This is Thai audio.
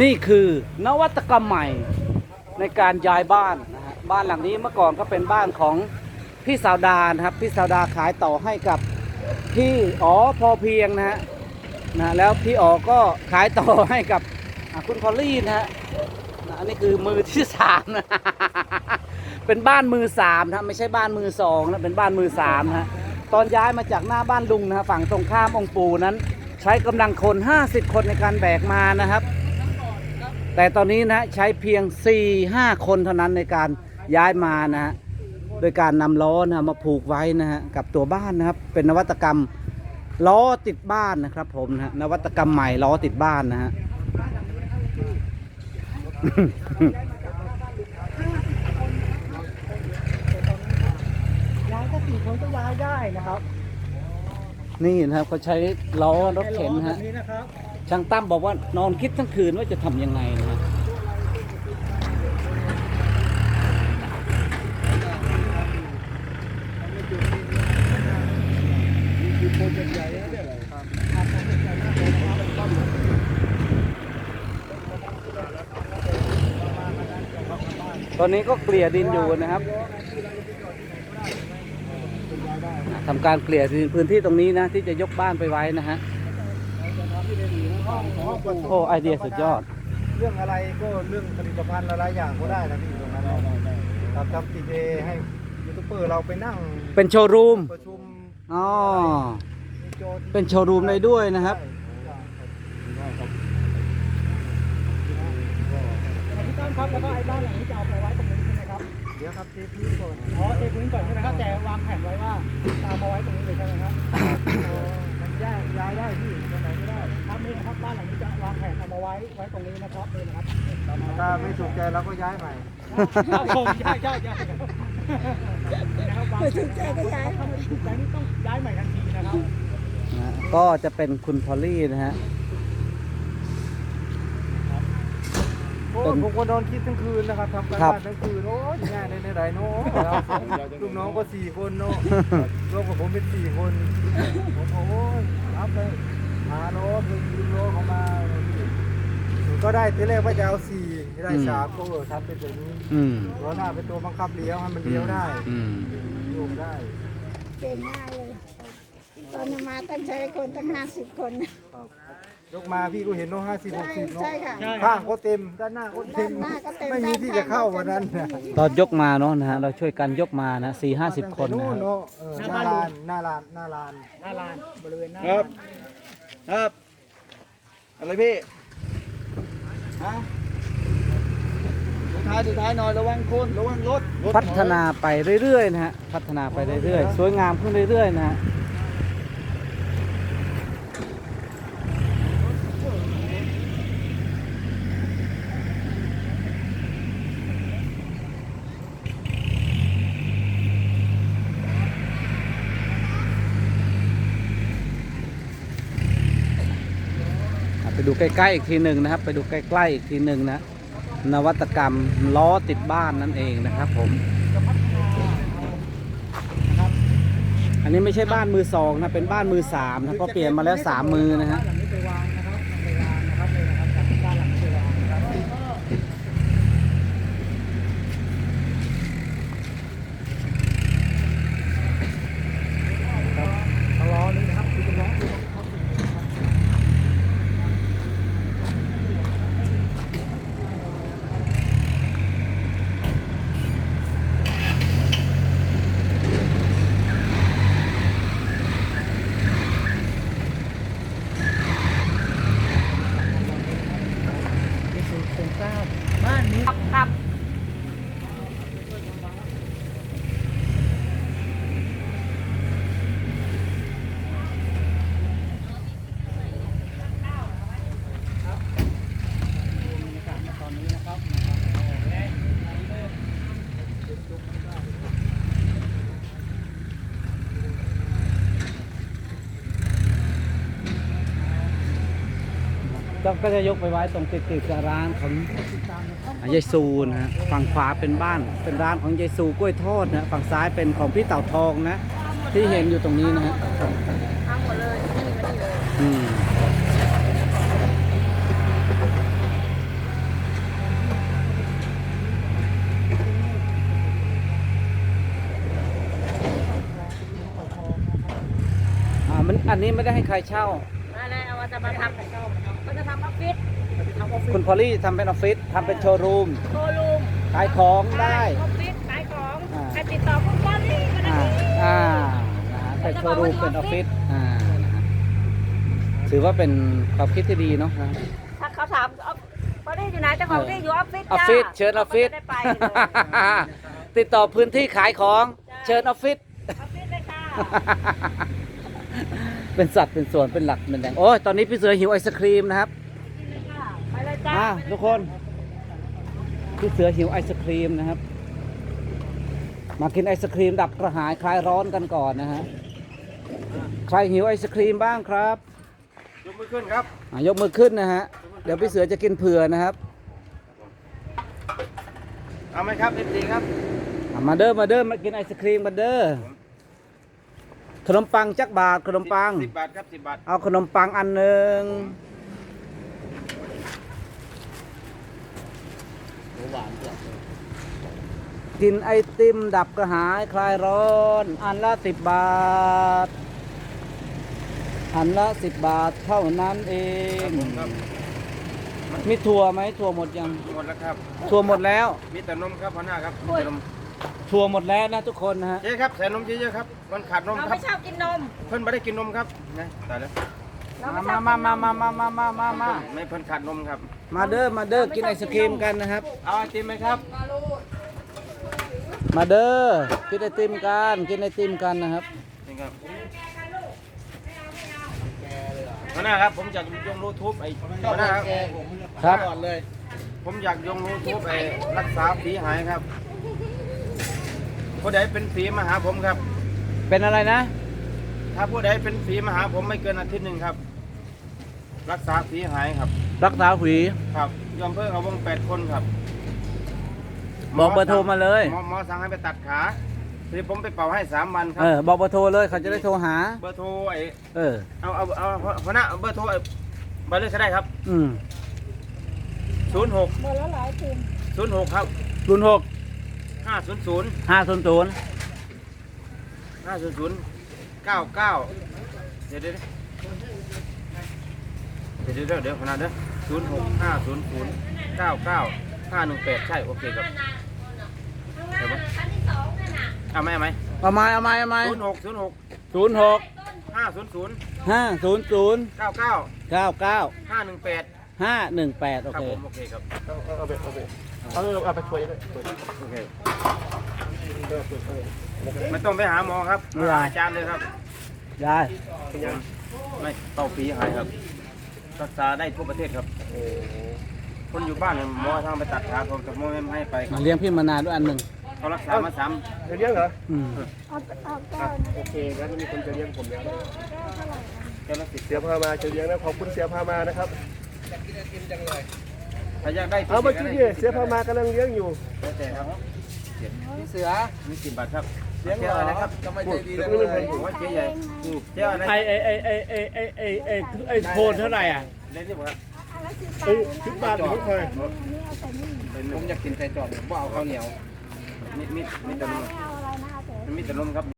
นี่คือนวัตกรรมใหม่ในการย้ายบ้านนะฮะบ้านหลังนี้เมื่อก่อนก็เป็นบ้านของพี่สาวดานะครับพี่สาวดาขายต่อให้กับพี่อ๋อพอเพียงนะฮะนะแล้วพี่อ๋อก็ขายต่อให้กับคุณพอลลี่นะฮะนะอันนี้คือมือที่สามนะเป็นบ้านมือสามนะไม่ใช่บ้านมือสองนะเป็นบ้านมือสามนะฮะตอนย้ายมาจากหน้าบ้านลุงนะฮะฝั่งตรงข้ามองปูนั้น ใช้กำลังคน 50 คนในการแบกมานะครับ แต่ตอนนี้นะใช้เพียง 4-5 คนเท่านั้นในการย้ายมานะฮะโดยการนำล้อนะมาผูกไว้นะฮะกับตัวบ้านนะครับ เป็นนวัตกรรมล้อติดบ้านนะครับ ผมนะนวัตกรรมใหม่ล้อติดบ้านนะฮะย้ายก็สี่คนก็ย้ายได้นะครับ นี่นะครับเขาใช้ล้อรถเข็นนะแบฮะบนี้นะครับ ช่างตั้มบอกว่านอนคิดทั้งคืนว่าจะทำยังไงนะฮะคือโปรเจกต์ใหญ่นะเนี่ยครับตอนนี้ก็เกลี่ยดินอยู่นะครับทำการเกลี่ยดินพื้นที่ตรงนี้นะ ที่จะยกบ้านไปไว้นะฮะ ห้องห้องประตูโอ้ไอเดียสุดยอด เรื่องอะไรก็เรื่องผลิตภัณฑ์หลายๆอย่างก็ได้นะพี่ตรงนั้นครับทำทีเดให้ยูทูบเบอร์เราไปนั่งเป็นโชว์รูมประชุมอ๋อมีโจทย์เป็นโชว์รูมได้ด้วยนะครับ พี่ต้นครับแล้วก็ไอ้บ้านหลังนี้จะเอาไปไว้ตรงนี้ใช่ไหมครับเดี๋ยวครับเทพื้นก่อนอ๋อเทพื้นก่อนใช่ไหมครับแต่วางแผนไว้ว่าจะเอามาไว้ตรงนี้เลยใช่ไหมครับ มันย้ายย้ายได้พี่ มาไว้ไว้ตรงนี้นะครับเลยนะครับถ้าไม่ถูกใจเราก็ย้ายใหม่ครับผมใช่ใช่ใช่ครับนะครับวางแผนถูกใจก็ย้ายถ้าไม่ถูกใจนี่ต้องย้ายใหม่ทันทีนะครับนะก็จะเป็นคุณพอลลี่นะฮะ โอ้เป็นผมก็นอนคิดทั้งคืนนะครับทำการครับบ้านทั้งคืนโอ้ยง่ายในในไหนเนาะลูกน้องก็สี่คนเนาะรวมกับผมเป็นสี่คนผมโอ้ยรับเลยหาโน้ตดึงโน้ตเขามาก็ ได้ทีแรกว่าจะเอาสี่ได้สามก็เออทำเป็นแบบนี้อืมล้อหน้าเป็นตัวบังคับเลี้ยวให้มันเลี้ยวได้อืมโยกได้เก่งมากเลยตอนมาตั้งใช้คนตั้งห้าสิบคน ครับยกมาพี่ก็เห็นเนาะห้าสิบหกสิบเนาะใช่ค่ะข้างก็เต็มด้านหน้าก็เต็มด้านหน้าก็เต็มไม่มีที่จะเข้าวันนั้นนะตอนยกมาเนาะนะฮะเราช่วยกันยกมานะสี่ห้าสิบคนนะนู่คนรับเนาะเออหน้าลานหน้าลานหน้าลานหน้าลานบริเวณหน้าครับ ครับ อะไรพี่ ฮะสุดท้ายสุดท้ายหน่อยระวังคนระวังรถรถพัฒนาไปเรื่อยๆนะฮะพัฒนาไปเรื่อยๆ สวยงามขึ้นเรื่อยๆนะฮะ ดูใกล้ๆอีกทีหนึ่งนะครับ ไปดูใกล้ๆอีกทีหนึ่งนะ นวัตกรรมล้อติดบ้านนั่นเองนะครับ ผม อันนี้ไม่ใช่บ้านมือสองนะเป็นบ้านมือสามนะเพราะเปลี่ยนมาแล้วสามมือนะฮะ ก็จะยกไปไว้ตรงติดติดกับร้านของยายซูนะฮะฝั่งขวาเป็นบ้านเป็นร้านของยายซูกล้วยทอดนะฝั่งซ้ายเป็นของพี่เต่าทองนะ ที่เห็นอยู่ตรงนี้นะฮะทั้มดเลยม่อันนี้ไม่ได้ให้ใครเช่ามาไล้เอาจะมาทำให้เช่า คุณพอลลี่ทำเป็นออฟฟิศทำเป็นโชว์รูมโชว์รูมขายของได้ ออฟฟิศขายของอ่า ใครติดต่อคุณก้อนนี่ก็ได้อ่าอ่านะฮะเป็นโชว์รูมเป็นออฟฟิศอ่านะฮะถือว่าเป็นความคิดที่ดีเนาะนะ ถ้าเขาถามออฟก้อนนี่อยู่ไหนเจ้าของที่อยู่ออฟฟิศออฟจ้าฟิศเชิญออฟฟิศเขาก็จะได้ไปเลย ติดต่อพื้นที่ขายของเชิญออฟฟิศ ออฟฟิศเลยค่ะเป็นสัตว์เป็นส่วนเป็นหลักเป็นแหล่งโอ้ยตอนนี้พี่เสือหิวไอศครีมนะครับไปเลยจ้า อ่าทุกคนพี่เสือหิวไอศครีมนะครับ มากินไอศครีมดับกระหายคลายร้อนกันก่อนนะฮะใครหิวไอศครีมบ้างครับยกมือขึ้นครับอะยกมือขึ้นนะฮะเดี๋ยวพี่เสือจะกินเผื่อนะครับเอาไหมครับเอฟซีครับอะมาเด้อมาเด้อมากินไอศครีมกันเด้อขนมปังจักบาทขนมปัง สิบบาทครับสิบบาทเอาขนมปังอันหนึ่ง กินไอติมดับกระหายคลายร้อน อันละสิบบาท อันละสิบบาทเท่านั้นเองครับมีถั่วไหมถั่วหมดยัง หมดแล้วครับ ถั่วหมดแล้ว มีแต่นมครับพ่อหน้าครับมีแต่นมถั่วหมดแล้วนะทุกคนนะฮะ เจ๊ครับใส่นมเยอะๆครับ มันขาดนมเราครัไม่บชอบกินนม เพิ่นไม่ได้กินนมครับนะตายแล้วเราไม่ชมาอบมามามามามามามามาไม่เพิ่นขาดนมครับ มาเด้อมาเด้อกินไอศครีมกันนะครับ เอาไอติมไหมครับ มาเด้อกินไอติมกันกินไอติมกันนะครับนี่ครับพ่อหน้าครับผมอยากยงรูทูบไอ้พ่อหน้าครับครับก่อนเลยผมอยากยงรูทูบไอ้รักษาผีหายครับผู้ใดเป็นผีมาหาผมครับ เป็นอะไรนะ ถ้าผู้ใดเป็นผีมาหาผมไม่เกินอาทิตย์หนึ่งครับ รักษาผีหายครับ รักษาผีครับยอมเพิ่งเอาวงแปดคนครับบอกเบอร์โทรมาเลย หมอหมอสั่งให้ไปตัดขาทีนี้ผมไปเป่าให้สามวันครัเออบอกเบอร์โทรเลยเขาจะได้โทรหา เบอร์โทรไอ้เออ เอาเอาเอาพนักเบอร์โทรไอ้เบอร์เลยก็ได้ครับอืมศูนย์หกหมดแล้วหลายทีมศูนย์หกครับศูนย์หกห้าศูนย์ศูนย์ห้าศูนย์ศูนย์ห้าศูนย์ศูนย์เก้าเก้าเดี๋ยวเดี๋ยวเดี๋ยวเดี๋ ยวเดี๋ยวเดี๋ยวพนักเด้อศูนย์หกห้าศูนย์ศูนย์เก้าเก้าห้าหนึ่งแปดใช่โอเคครับเดี๋ยวเอาไหมเอาไหมเอาไม้เอาไม้เอาไม้ศูนย์หกศูนย์หกศูนย์หกห้าศูนย์ศูนย์ห้าศูนย์ศูนย์เก้าเก้าเก้าเก้าห้าหนึ่งแปดห้าหนึ่งแปดโอครับเคผมโอเคครับเอาไปเอาไปเอาเอาไปช่วยด้วยโอเคไม่ต้องไปหาหมอครับม่ได้หาอาจารย์เลยครับยายไม่เต้าปีหายครับ รักษาได้ทั่วประเทศครับ คนอยู่บ้านเนี่ยหมอทางไปตัดขาผมแต่หมอไม่ให้ไปคมารับเลี้ยงพี่มานานด้วยอันหนึ่งเขารักษามาสามจะเลี้ยงเหรออืมเอาเอาแก้วโอเคงั้นมีคนจะเลี้ยงผมแล้วเจ้าละสิบเสียพามาจะเลี้ยงนะขอบคุณเสียพามานะครับถ้าอยากได้เอาเมื่อกี้เนี่ยเสียพามากำลังเลี้ยงอยู่ แล้วแต่ครับ พี่เสือมีสิบบาทครับเลี้ยงเหรอจ๊อะไรนะครับทำไมใจดีจัจังงเลเลยยผมว่าเจ๊ใหญ่เจ๊อะไรไอไอไอไอไอไอไอไอไอโทนเท่าไหร่อะเล่นที่ผมครับอันละสิบบาทเอ้ยเลยสิบนะบาทของใครอันนี้เอาใส่นี่ผมอยากกินไก่จอดผมว่าเอาข้าวเหนียวมีมีมีแต่นมไม่เอาอะไรนะเอาแต่มีแต่นมครับ